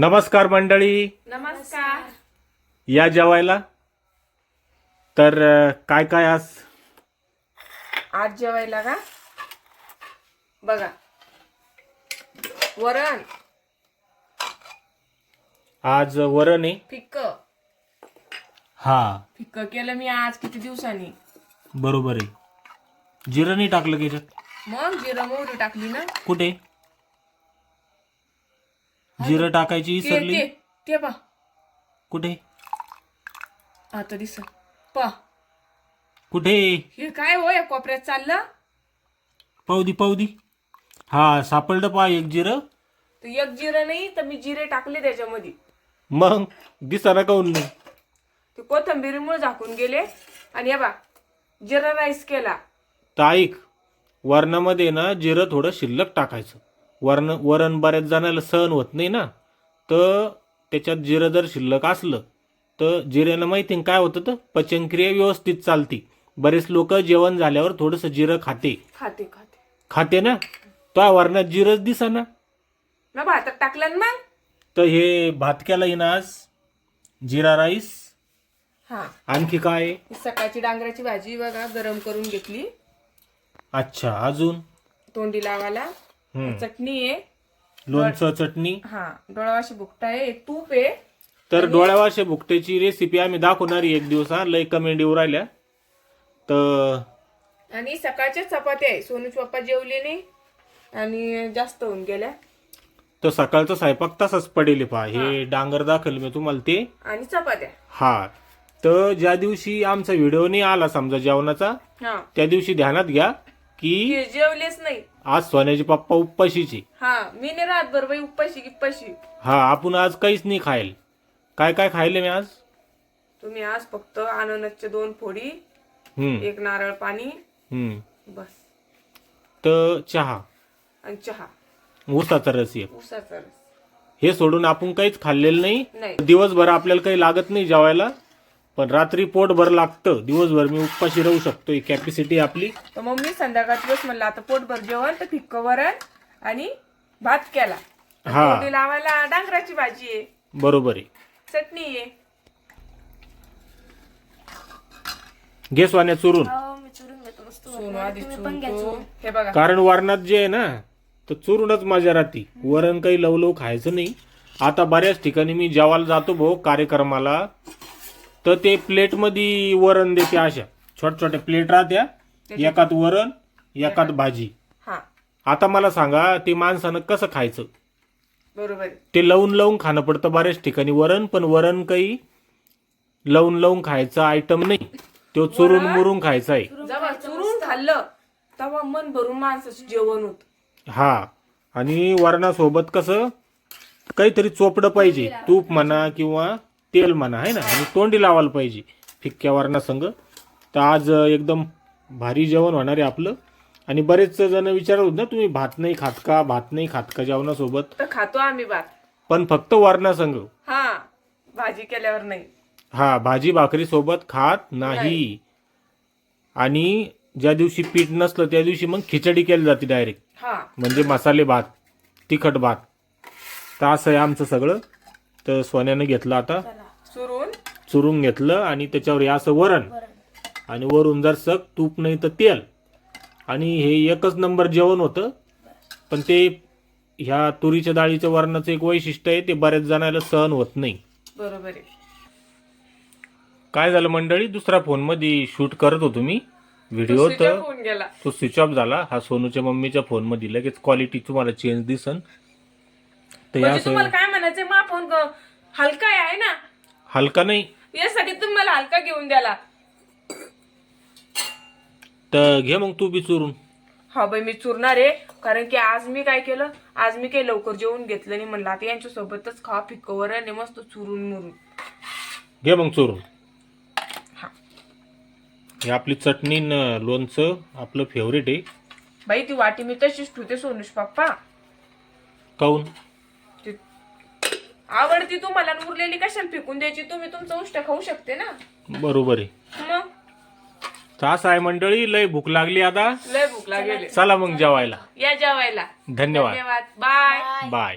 नमस्कार मंडळी. नमस्कार. या जेवायला? तर काय काय आज? आज जेवायला का? बघा. वरण. आज वरण आहे. फिक्क. हा. फिक्क केलं मी आज किती दिवसांनी. बरोबर आहे. जिरं नाही टाकलं की याच्यात? मग जिरं मोहरी टाकली ना. कुठे? जिरं टाकायची विसरली ते ते पा. कुठे? आता दिस पा. कुठे? हे काय हो या कोपऱ्यात चाललं? पावदी पावदी. हा सापडलं पा एक जिरं. तर एक जिरं नाही तर मी जिरे टाकले त्याच्यामध्ये. मग दिसाना काऊन नाही? ते कोथंबिरीमुळे झाकून गेले. आणि हे बा जिरा राईस केला. तर ऐक वरणामध्ये ना जिरं थोडं शिल्लक टाकायचं. वरण वरण बऱ्याच जणाला सहन होत नाही ना. तर त्याच्यात जिरं जर शिल्लक असलं तर जिऱ्यानं माहिती काय होतं तर? पचनक्रिया व्यवस्थित चालते. बरेच लोक जेवण झाल्यावर थोडंसं जिरं खाते. खाते खाते. खाते ना? तो वरणात जिरंच दिसा ना भातात टाकलं ना मग? तर हे भात केला ना आज. जिरा राईस. हा. आणखी काय? सकाळची डांगराची भाजी बघा गरम करून घेतली. अच्छा अजून? तोंडी लावायला. चटणी आहे. लोणचं चटणी. हा डोळावाशी भुकटा आहे तूप आहे. तर डोळ्यावाशे भुकट्याची रेसिपी आम्ही दाखवणार आहे एक दिवस हा लय कमेंट येऊ राहिल्या. तर आणि सकाळच्या चपात्या आहे. सोनूचे पप्पा जेवले नाही. आणि जास्त होऊन गेल्या. तो सकाळचा स्वयंपाक तसाच पडेल पहा. हे. डांगर दाखल मी तुम्हाला ते. आणि चपात्या. हा. तर ज्या दिवशी आमचा व्हिडिओ नाही आला समजा जेवणाचा हा. त्या दिवशी ध्यानात घ्या. की हे जेवलेच नाही. आज सोन्याचे पप्पा उपवाशीचे हा मी नाही राहत बरोबर उपाशी गिप्पाशी हा आपण आज काहीच नाही खायला. काय काय खायले मी आज? तुम्ही आज फक्त अननसचे दोन फोडी हम्म. एक नारळ पाणी हम्म. बस. तर चहा. आणि चहा. ऊसाचा रस एक. उसाचा रस. हे सोडून आपण काहीच खाल्लेलं नाही. नाही. दिवसभर आपल्याला काही लागत नाही जेवायला. पण रात्री पोटभर लागतं. दिवसभर मी उपाशी राहू शकतो. ही कॅपॅसिटी आपली. तर मग मी संध्याकाळची दिवस म्हणलं आता पोटभर जेवण तर फिक्क वरण आणि भात केला. हा. लावायला डांगराची भाजी आहे. बरोबर आहे. चटणी आहे. घे सोन्या चुरून. सोनू आधी चुरतो. हे बघा. कारण वरणात जे आहे ना तर चुरूनच मजा राहते वरण काही लवलव खायचं नाही. आता बऱ्याच ठिकाणी मी जेवायला जातो भाऊ कार्यक्रमाला. तर ते प्लेटमध्ये वरण देते अशा. छोट्या छोट्या प्लेट राहत्या एकात वरण एकात भाजी. हा. आता मला सांगा ते माणसानं कसं खायचं? बरोबर. आहे. ते लावून लावून खाणं पडतं बऱ्याच ठिकाणी. वरण पण वरण काही लावून लावून खायचा आयटम नाही. तो चुरून मुरून खायचा आहे. जेव्हा चुरून खाल्लं तेव्हा मन भरून माणसाचं जेवण होत. हा. आणि वरणासोबत कसं? काहीतरी चोपडं पाहिजे. तूप म्हणा किंवा तेल म्हणा आहे ना? आणि तोंडी लावायला पाहिजे. फिक्क्या वरणासंग तर आज एकदम भारी जेवण होणार आहे आपलं. आणि बरेच जण विचारत होते ना तुम्ही भात नाही खात का? भात नाही खात का जेवणासोबत? तर खातो आम्ही भात. पण फक्त वरणासंग हा भाजी केल्यावर नाही. हा भाजी भाकरी सोबत खात नाही. आणि ज्या दिवशी पीठ नसलं त्या दिवशी मग खिचडी केली जाते डायरेक्ट. हा. म्हणजे मसाले भात तिखट भात. तर असं आहे आमचं सगळं. तर सोन्यानं घेतलं आता. चुरून. चुरून घेतलं आणि त्याच्यावर हे असं वरण. आणि वरून जर सग तूप नाही तर तेल. आणि हे एकच नंबर जेवण होतं. पण ते ह्या तुरीच्या डाळीच्या वरणाचं एक वैशिष्ट्य आहे ते बऱ्याच जणांना सहन होत नाही. बरोबर आहे. काय झालं मंडळी? दुसऱ्या फोनमध्ये शूट करत होतो मी. व्हिडिओ तर गेला. तो स्विच ऑफ झाला. हा सोनूच्या मम्मीच्या फोनमध्ये लगेच क्वालिटी तुम्हाला चेंज दिसन. तर या म्हणजे तुम्हाला काय म्हणायचंय मा फोन हलका आहे ना? हलका नाही. यासाठी तुम्हाला हलका घेऊन द्याला तर घे मग तू बी चुरून. हा बाई मी चुरणार आहे. कारण की आज मी काय केलं? आज मी काही लवकर जेवून घेतलं नाही म्हणलं. आता यांच्या सोबतच खा फिक्क वरण आहे मस्त चुरून मुरून. घे मग चुरून. हा. आपली चटणी न लोणचं आपलं फेवरेट आहे. बाई ती वाटी मी तशीच ठेवते सोनुष पप्पा. काऊन? आवडती तुम्हाला आणि उरलेली कशाला फेकून द्यायची? तुम्ही तुमचं उष्ट खाऊ शकते ना. बरोबर आहे. मग? तर असं आहे मंडळी लय भूक लागली आता. लय भूक लागेल. चला मग जेवायला. या जेवायला. धन्यवाद. धन्यवाद. बाय. बाय.